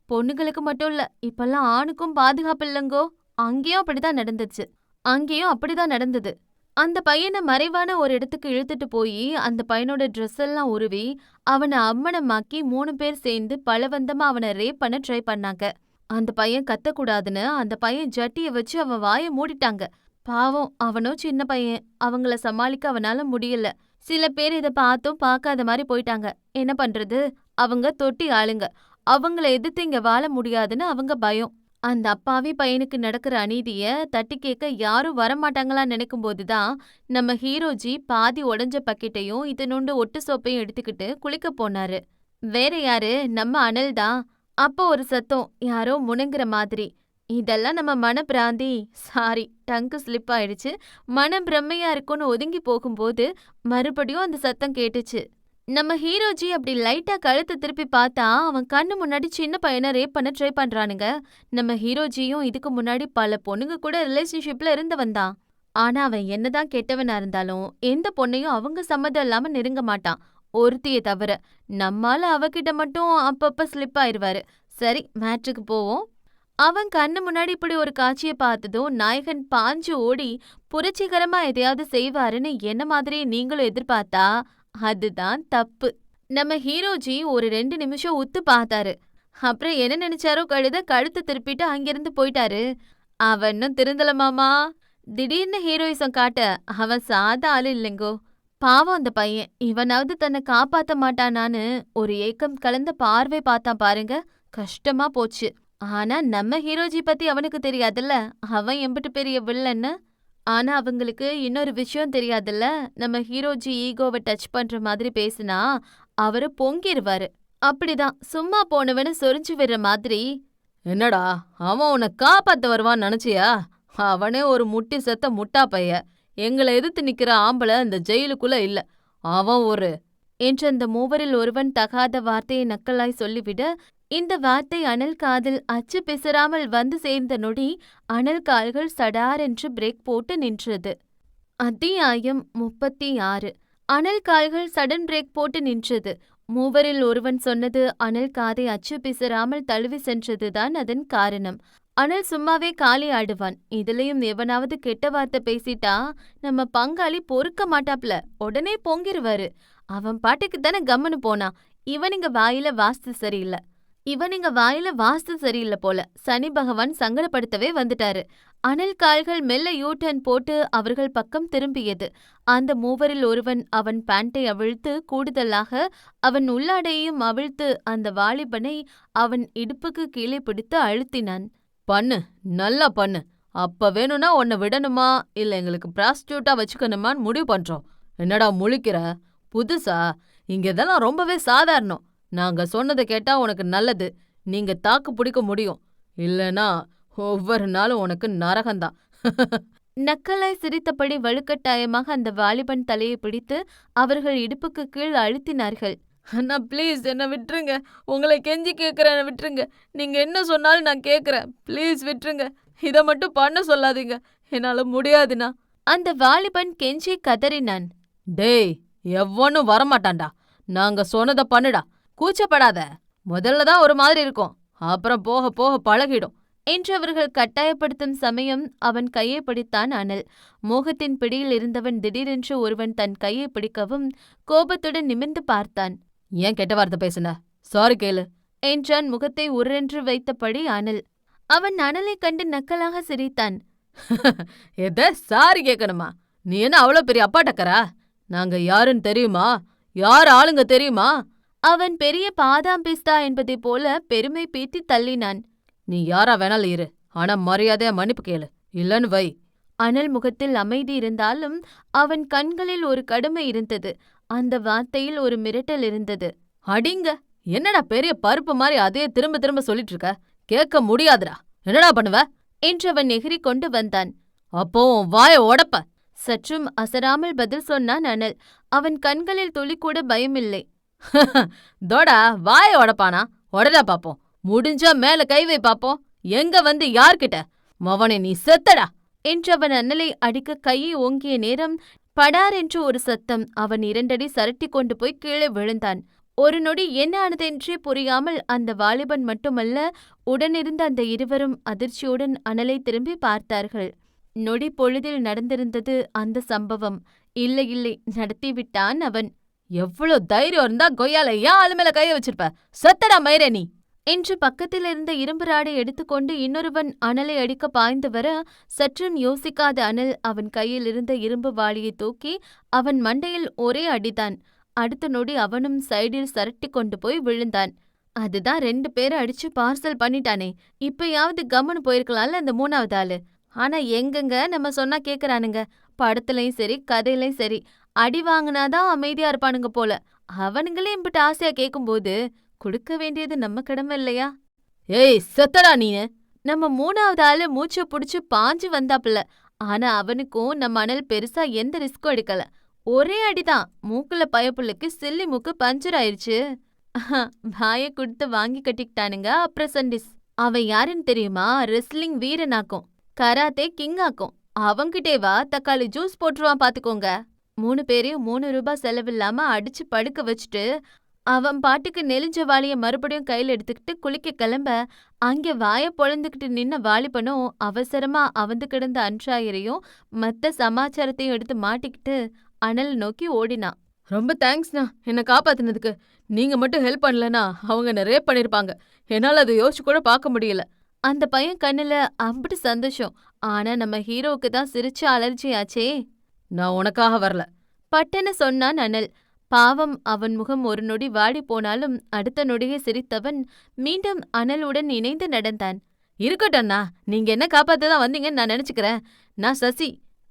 பொண்ணுங்களுக்கு மட்டும் இல்ல இப்பெல்லாம் ஆணுக்கும் பாதுகாப்பு இல்லங்கோ. அங்கேயும் அப்படிதான் நடந்துச்சு. அங்கேயும் அப்படிதான் நடந்தது. அந்த பையனை மறைவான ஒரு இடத்துக்கு இழுத்துட்டு போய் அந்த பையனோட ட்ரெஸ் எல்லாம் உருவி அவனை அம்மனமாக்கி மூணு பேர் சேர்ந்து பலவந்தமா அவனை ரேப் பண்ண ட்ரை பண்ணாங்க. அந்த பையன் கத்தக்கூடாதுன்னு அந்த பையன் ஜட்டிய வச்சு அவன் வாயை மூடிட்டாங்க. பாவம் அவனும் சின்ன பையன். அவங்கள சமாளிக்க அவனால முடியல. சில பேர் இத பார்த்தும் பார்க்காத மாதிரி போயிட்டாங்க. என்ன பண்றது? அவங்க தொட்டி ஆளுங்க. அவங்கள எதிர்த்து இங்க வாழ முடியாதுன்னு அவங்க பயம். அந்த அப்பாவி பையனுக்கு நடக்கிற அநீதிய தட்டி கேட்க யாரும் வரமாட்டாங்களா நினைக்கும் போதுதான் நம்ம ஹீரோஜி பாதி உடைஞ்ச பக்கெட்டையும் இதனோண்டு ஒட்டு சோப்பையும் எடுத்துக்கிட்டு குளிக்க போனாரு. வேற யாரு? நம்ம அனல் தான். அப்போ ஒரு சத்தம் யாரோ முணங்குற மாதிரி. இதெல்லாம் நம்ம மனப்பிராந்தி. சாரி டங்கு ஸ்லிப் ஆயிடுச்சு. மனம் பிரம்மையா இருக்கும்னு ஒதுங்கி போகும்போது மறுபடியும் அந்த சத்தம் கேட்டுச்சு. நம்ம ஹீரோஜி அப்படி லைட்டா கழுத்தை திருப்பி பார்த்தா அவன் கண்ணு முன்னாடி சின்ன பையனை ரேப் பண்ண ட்ரை பண்றானுங்க. நம்ம ஹீரோஜியும் இதுக்கு முன்னாடி பல பொண்ணுங்க கூட ரிலேஷன்ஷிப்ல இருந்து வந்தான். ஆனா அவன் என்னதான் கெட்டவனா இருந்தாலும் எந்த பொண்ணையும் அவங்க சம்மதம் இல்லாம நெருங்க மாட்டான். ஒருத்திய தவிர நம்மால அவகிட்ட மட்டும் அப்பப்ப ஸ்லிப் ஆயிருவாரு. சரி மேட்ருக்கு போவோம். அவன் கண்ணு முன்னாடி இப்படி ஒரு காட்சியை பார்த்ததும் நாயகன் பாஞ்சு ஓடி புரட்சிகரமா எதையாவது செய்வாருன்னு என்ன மாதிரியே நீங்களும் எதிர்பார்த்தா அதுதான் தப்பு. நம்ம ஹீரோஜி ஒரு ரெண்டு நிமிஷம் உத்து பார்த்தாரு அப்புறம் என்ன நினைச்சாரோ கழுத கழுத்தை திருப்பிட்டு அங்கிருந்து போயிட்டாரு. அவனும் இன்னும் திருந்தல மாமா. திடீர்னு ஹீரோயிசம் காட்ட அவன் சாதா ஆளு இல்லைங்கோ. பாவம் அந்த பையன். இவனாவது தன்னை காப்பாத்த மாட்டானான்னு ஒரு ஏக்கம் கலந்த பார்வை பார்த்தான் பாருங்க. கஷ்டமா போச்சு. ஆனா நம்ம ஹீரோஜி பத்தி அவனுக்கு தெரியாதுல்ல. அவன் எம்பிட்டு பெரிய வில்லன்னு ஆனா அவங்களுக்கு இன்னொரு விஷயம் தெரியாதுல்ல? நம்ம ஹீரோஜி ஈகோவை டச் பண்ற மாதிரி பேசினா அவரு பொங்கிருவாரு. அப்படிதான். சும்மா போனவனு சொரிஞ்சு விடுற மாதிரி. என்னடா அவன் உன்னை காப்பாத்த வருவான்னு நினைச்சியா? அவனே ஒரு முட்டி செத்த முட்டா பைய. எங்களை எதிர்த்து நிக்கிற ஆம்பளை இந்த ஜெயிலுக்குள்ள இல்ல. அவன் ஒரு என்று அந்த மூவரில் ஒருவன் தகாத வார்த்தையை நக்கலாய் சொல்லிவிட இந்த வார்த்தை அனல் காதில் அச்சு பிசராமல் வந்து சேர்ந்த நொடி அனல் கால்கள் சடாரென்று பிரேக் போட்டு நின்றது. அத்தியாயம் முப்பத்தி ஆறு. அனல் கால்கள் சடன் பிரேக் போட்டு நின்றது. மூவரில் ஒருவன் சொன்னது அனல் காதை அச்சு பிசராமல் தழுவி சென்றதுதான் அதன் காரணம். அனல் சும்மாவே காலி ஆடுவான். இதுலயும் எவனாவது கெட்ட வார்த்தை பேசிட்டா நம்ம பங்காளி பொறுக்க மாட்டாப்ல. உடனே பொங்கிருவாரு. அவன் பாட்டுக்கு தானே கம்முன்னு போனான் இவனுங்க வாயில வாஸ்து சரியில்லை. இவனுங்க வாயில வாஸ்து சரியில்லை போல. சனி பகவான் சங்கடப்படுத்தவே வந்துட்டாரு. அனல் கால்கள் மெல்ல யூட்டர்ன் போட்டு அவர்கள் பக்கம் திரும்பியது. அந்த மூவரில் ஒருவன் அவன் பேண்டை அவிழ்த்து கூடுதலாக அவன் உள்ளாடையையும் அவிழ்த்து அந்த வாலிபனை அவன் இடுப்புக்கு கீழே பிடித்து அழுத்தினான். பண்ணு நல்லா பண்ணு. அப்ப வேணும்னா உன்னை விடணுமா? இல்ல எங்களுக்கு பிராஸ்டியூட்டா வச்சுக்கணுமான்னு முடிவு பண்றோம். என்னடா முழிக்கிற? புதுசா? இங்க இதெல்லாம் ரொம்பவே சாதாரணம். நாங்க சொன்னதை கேட்டா உனக்கு நல்லது. நீங்க தாக்கு பிடிக்க முடியும். இல்லனா ஒவ்வொரு நாளும் உனக்கு நரகம்தான். [laughs] நக்கலாய் சிரித்தபடி வலுக்கட்டாயமாக அந்த வாலிபன் தலையை பிடித்து அவர்கள் இடுப்புக்கு கீழ் அழுத்தினார்கள். அண்ணா ப்ளீஸ் என்ன விட்டுருங்க. உங்களை கெஞ்சி கேட்குறேன் விட்டுருங்க. நீங்க என்ன சொன்னாலும் நான் கேட்குறேன். ப்ளீஸ் விட்டுருங்க. இதை மட்டும் பண்ண சொல்லாதீங்க. என்னால முடியாதுண்ணா. அந்த வாலிபன் கெஞ்சி கதறினான். டேய் எவனும் வரமாட்டான்டா. நாங்க சொன்னதை பண்ணுடா. கூச்சப்படாத. முதல்ல தான் ஒரு மாதிரி இருக்கும். அப்புறம் போக போக பழகிடும். என்று அவர்கள் கட்டாயப்படுத்தும் சமயம் அவன் கையை பிடித்தான் அனல். மோகத்தின் பிடியில் இருந்தவன் திடீரென்று ஒருவன் தன் கையை பிடிக்கவும் கோபத்துடன் நிமிர்ந்து பார்த்தான். ஏன் கெட்ட வார்த்தை பேசுன? சாரி கேளு என்றான் முகத்தை உரென்று வைத்தபடி அனல். அவன் அனலைக் கண்டு நக்கலாக சிரித்தான். [laughs] எத? சாரி கேட்கணுமா நீ என்ன அவ்வளோ பெரிய அப்பா டக்கரா நாங்க யாருன்னு தெரியுமா? யார் ஆளுங்க தெரியுமா? அவன் பெரிய பாதாம் பிஸ்தா என்பதைப் போல பெருமை பீத்தி தள்ளினான். நீ யாரா வேணாலும் இரு ஆனா மரியாதையா மன்னிப்பு கேளு. இல்லன்னு வை. அனல் முகத்தில் அமைதி இருந்தாலும் அவன் கண்களில் ஒரு கடுமை இருந்தது. அந்த வார்த்தையில் ஒரு மிரட்டல் இருந்தது. அடிங்க என்னடா பெரிய பருப்பு மாதிரி அதே திரும்ப திரும்ப சொல்லிட்டு இருக்க கேட்க முடியாதுடா. என்னடா பண்ணுவ? என்று அவன் நெகிரி கொண்டு வந்தான். அப்போ உன் வாய உடப்ப. சற்றும் அசராமல் பதில் சொன்னான் அனல். அவன் கண்களில் துளி கூட பயமில்லை. [laughs] தோடா வாய உடப்பானா? உடடா பாப்போம். முடிஞ்சா மேல கை வை பாப்போம். எங்க வந்து யார்கிட்ட? மவனை நீ செத்தடா. என்று அவன் அண்ணலை அடிக்க கையை ஓங்கிய நேரம் படார் என்று ஒரு சத்தம் அவன் இரண்டடி சரட்டி கொண்டு போய் கீழே விழுந்தான். ஒரு நொடி என்ன ஆனதென்றே புரியாமல் அந்த வாலிபன் மட்டுமல்ல உடனிருந்த அந்த இருவரும் அதிர்ச்சியுடன் அனலை திரும்பி பார்த்தார்கள். நொடி பொழுதில் நடந்திருந்தது அந்த சம்பவம். இல்லை இல்லை நடத்திவிட்டான் அவன். எவ்வளோ தைரியம் இருந்தா கொய்யால ஏன் ஆளு மேல கைய வச்சிருப்ப. செத்தடா மயிரே நீ. என்று பக்கத்தில் இருந்த இரும்பு ராடை எடுத்துக்கொண்டு இன்னொருவன் அனலை அடிக்க பாய்ந்து வர சற்றும் யோசிக்காத அனல் அவன் கையில் இருந்த இரும்பு வாளியை தூக்கி அவன் மண்டையில் ஒரே அடிதான் அடுத்த நொடி அவனும் சைடில் சரட்டி கொண்டு போய் விழுந்தான். அதுதான் ரெண்டு பேரை அடிச்சு பார்சல் பண்ணிட்டானே. இப்பயாவது கம்முன்னு போயிருக்கலாம்ல அந்த மூணாவது ஆளு. ஆனா எங்கங்க நம்ம சொன்னா கேக்குறானுங்க. படத்துலயும் சரி கதையிலயும் சரி. அடி வாங்கினாதான் அமைதியா இருப்பானுங்க போல. அவனுங்களே இம்பிட்டு ஆசையா கேக்கும்போது கொடுக்க வேண்டியது நம்ம கடமை இல்லையா? ஏய் செத்தடா நீனு நம்ம மூணாவது ஆளு மூச்ச புடிச்சு பாஞ்சு வந்தாப்புல. ஆனா அவனுக்கும் நம்ம அனல் பெருசா எந்த ரிஸ்க்கும் எடுக்கல. ஒரே அடிதான் மூக்குல பயப்புள்ளுக்கு சில்லி மூக்கு பஞ்சர் ஆயிருச்சு. வாய கொடுத்து வாங்கி கட்டிக்கிட்டானுங்க அப்ரசண்டிஸ் அவன் யாருன்னு தெரியுமா? ரெஸ்லிங் வீரனாக்கும். கராத்தே கிங் ஆக்கும் அவங்கிட்டேவா தக்காளி ஜூஸ் போட்டுருவான் பாத்துக்கோங்க. மூணு பேரையும் மூணு ரூபாய் செலவில்லாம அடிச்சு படுக்க வச்சுட்டு அவன் பாட்டுக்கு நெலிஞ்ச வாளிய மறுபடியும் கையில எடுத்துக்கிட்டு குளிக்க கிளம்ப அங்கே வாய பொழந்துக்கிட்டு நின்ன வாலிபனும் அவசரமா அவந்து கிடந்த அன்றாயரையும் மத்த சமாச்சாரத்தையும் எடுத்து மாட்டிக்கிட்டு அனல் நோக்கி ஓடினான். ரொம்ப தேங்க்ஸ்ண்ணா என்னை காப்பாத்துனதுக்கு. நீங்க மட்டும் ஹெல்ப் பண்ணலனா அவங்க நிறைய பண்ணிருப்பாங்க. என்னால அதை யோசிச்சு கூட பார்க்க முடியல. அந்த பையன் கண்ணுல அம்பிட்டு சந்தோஷம். ஆனா நம்ம ஹீரோவுக்கு தான் சிரிச்சு அலர்ஜி ஆச்சே நான் உனக்காக வரல. பட்டென சொன்னான் அனல். பாவம் அவன் முகம் ஒரு நொடி வாடி போனாலும் அடுத்த நொடியை சிரித்தவன் மீண்டும் அனலுடன் இணைந்து நடந்தான். இருக்கட்டண்ணா நீங்க என்ன காப்பாத்த தான் வந்தீங்கன்னு நான் நினைச்சுக்கிறேன். நான் சசி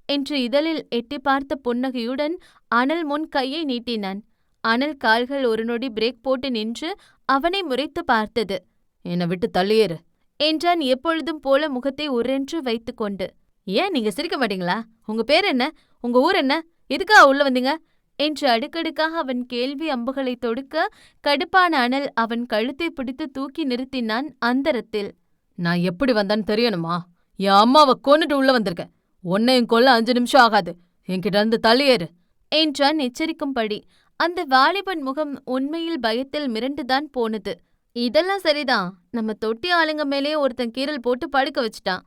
என்று இதழில் எட்டி பார்த்த புன்னகையுடன் அனல் முன் கையை நீட்டினான். அனல் கால்கள் ஒரு நொடி பிரேக் போட்டு நின்று அவனை முறைத்து பார்த்தது. என்னை விட்டு தள்ளியேறு என்றான் எப்பொழுதும் போல முகத்தை உரென்று வைத்துக்கொண்டு. ஏன் நீங்க சிரிக்க மாட்டீங்களா? உங்க பேர் என்ன? உங்க ஊர் என்ன? எதுக்கா உள்ள வந்தீங்க? என்று அடுக்கடுக்காக அவன் கேள்வி அம்புகளை தொடுக்க கடுப்பான அனல் அவன் கழுத்தை பிடித்து தூக்கி நிறுத்தினான் அந்தரத்தில். நான் எப்படி வந்தான்னு தெரியணுமா? என் அம்மாவை கொன்னுட்டு உள்ள வந்திருக்கேன். உன்னையும் கொல்ல அஞ்சு நிமிஷம் ஆகாது. என்கிட்ட இருந்து தள்ளியேறு. என்றான் எச்சரிக்கும்படி. அந்த வாலிபன் முகம் உண்மையில் பயத்தில் மிரண்டுதான் போனது. இதெல்லாம் சரிதான். நம்ம தொட்டி ஆளுங்க மேலே ஒருத்தன் கீரல் போட்டு படுக்க வச்சுட்டான்.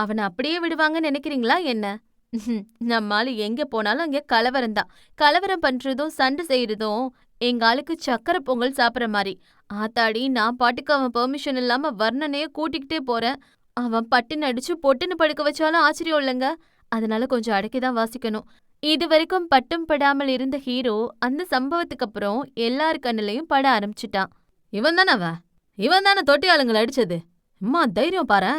அவனை அப்படியே விடுவாங்கன்னு நினைக்கிறீங்களா என்ன? ம்ஹும். நம்மால எங்க போனாலும் அங்க கலவரம் தான். கலவரம் பண்றதும் சண்டை செய்யறதும் எங்க ஆளுக்கு சக்கரை பொங்கல் சாப்பிட்ற மாதிரி. ஆத்தாடி நான் பாட்டுக்கு அவன் பெர்மிஷன் இல்லாம வர்ணனைய கூட்டிக்கிட்டே போறேன். அவன் பட்டுன்னு அடிச்சு பொட்டுன்னு படுக்க வச்சாலும் ஆச்சரியம் இல்லைங்க. அதனால கொஞ்சம் அடக்கிதான் வாசிக்கணும். இது வரைக்கும் பட்டும் படாமல் இருந்த ஹீரோ அந்த சம்பவத்துக்கு அப்புறம் எல்லார் கண்ணுலயும் பட ஆரம்பிச்சிட்டான். இவன் தானே அவன்? இவன் தானே தொட்டி ஆளுங்களை அடிச்சது? அம்மா தைரியம் பாரு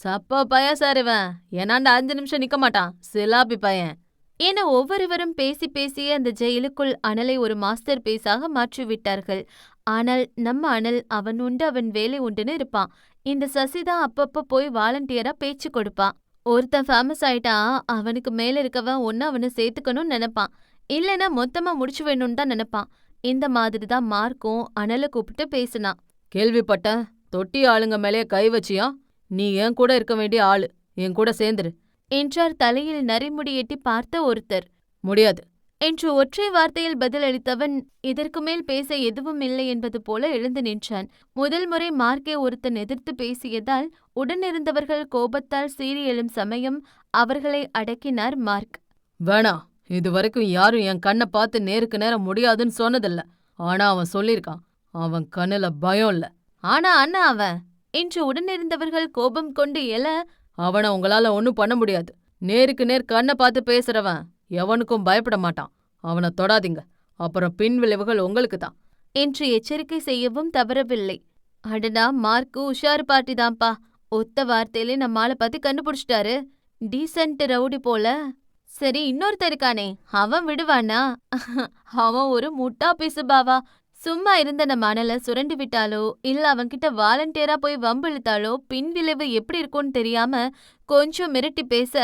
சப்பா பையன் சார் இவன் ஏனாண்ட அஞ்சு நிமிஷம் நிக்க மாட்டான். சிலாபி பையன். என ஒவ்வொருவரும் பேசி பேசியே அந்த ஜெயிலுக்குள் அனலை ஒரு மாஸ்டர் பேஸாக மாற்றிவிட்டார்கள். ஆனால் நம்ம அனல் அவன் உண்டு அவன் வேலை உண்டுன்னு இருப்பான். இந்த சசிதா அப்பப்ப போய் வாலண்டியரா பேச்சு கொடுப்பான். ஒருத்தன் ஃபேமஸ் ஆயிட்டா அவனுக்கு மேல இருக்கவன் ஒன்னு அவனை சேர்த்துக்கணும்னு நினைப்பான். இல்லைன்னா மொத்தமா முடிச்சு வேணும்னு தான் நினைப்பான். இந்த மாதிரி தான் மார்க்கும் அனலை கூப்பிட்டு பேசினான். கேள்விப்பட்டேன். தொட்டி ஆளுங்க மேலேயே கை வச்சியா? நீ என் கூட இருக்க வேண்டிய ஆளு என் கூட சேர்ந்துரு. என்றார் தலையில் நரிமுடி எட்டி பார்த்த ஒருத்தர். முடியாது. என்று ஒற்றை வார்த்தையில் பதிலளித்தவன் இதற்கு மேல் பேச எதுவும் இல்லை என்பது போல எழுந்து நின்றான். முதல் முறை மார்க்கே ஒருத்தன் எதிர்த்து பேசியதால் உடனிருந்தவர்கள் கோபத்தால் சீறி எழும் சமயம் அவர்களை அடக்கினார் மார்க். வேணாம் இது வரைக்கும் யாரும் என் கண்ணை பார்த்து நேருக்கு நேரம் முடியாதுன்னு சொன்னதில்ல. ஆனா அவன் சொல்லியிருக்கான். அவன் கண்ணுல பயம் இல்ல. ஆனா அண்ணா அவன் என்று உடனிருந்தவர்கள் கோபம் கொண்டு எழ அவனை உங்களால ஒன்னும் பண்ண முடியாது. நேருக்கு நேர் கண்ணை பார்த்து பேசுறவன் எவனுக்கும் பயப்பட மாட்டான். அவனை தொடாதீங்க. அப்புறம் பின் விளைவுகள் உங்களுக்கு தான். என்று எச்சரிக்கை செய்யவும் தவறவில்லை. அடடா மார்க்கு உஷாரு பார்ட்டி தான்ப்பா. ஒத்த வார்த்தையிலே நம்மால பத்தி கண்டுபிடிச்சிட்டாரு. டீசன்ட் ரவுடி போல. சரி இன்னொருத்தருக்கானே அவன் விடுவானா? [laughs] அவன் ஒரு முட்டா பிசு பாவா சும்மா இருந்த நம்ம அனலை சுரண்டி விட்டாலோ இல்ல அவன்கிட்ட வாலண்டியரா போய் வம்பிழுத்தாலோ பின்விளைவு எப்படி இருக்கும்னு தெரியாம கொஞ்சம் மிரட்டி பேச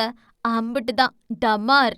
அம்பிட்டு தான். டமார்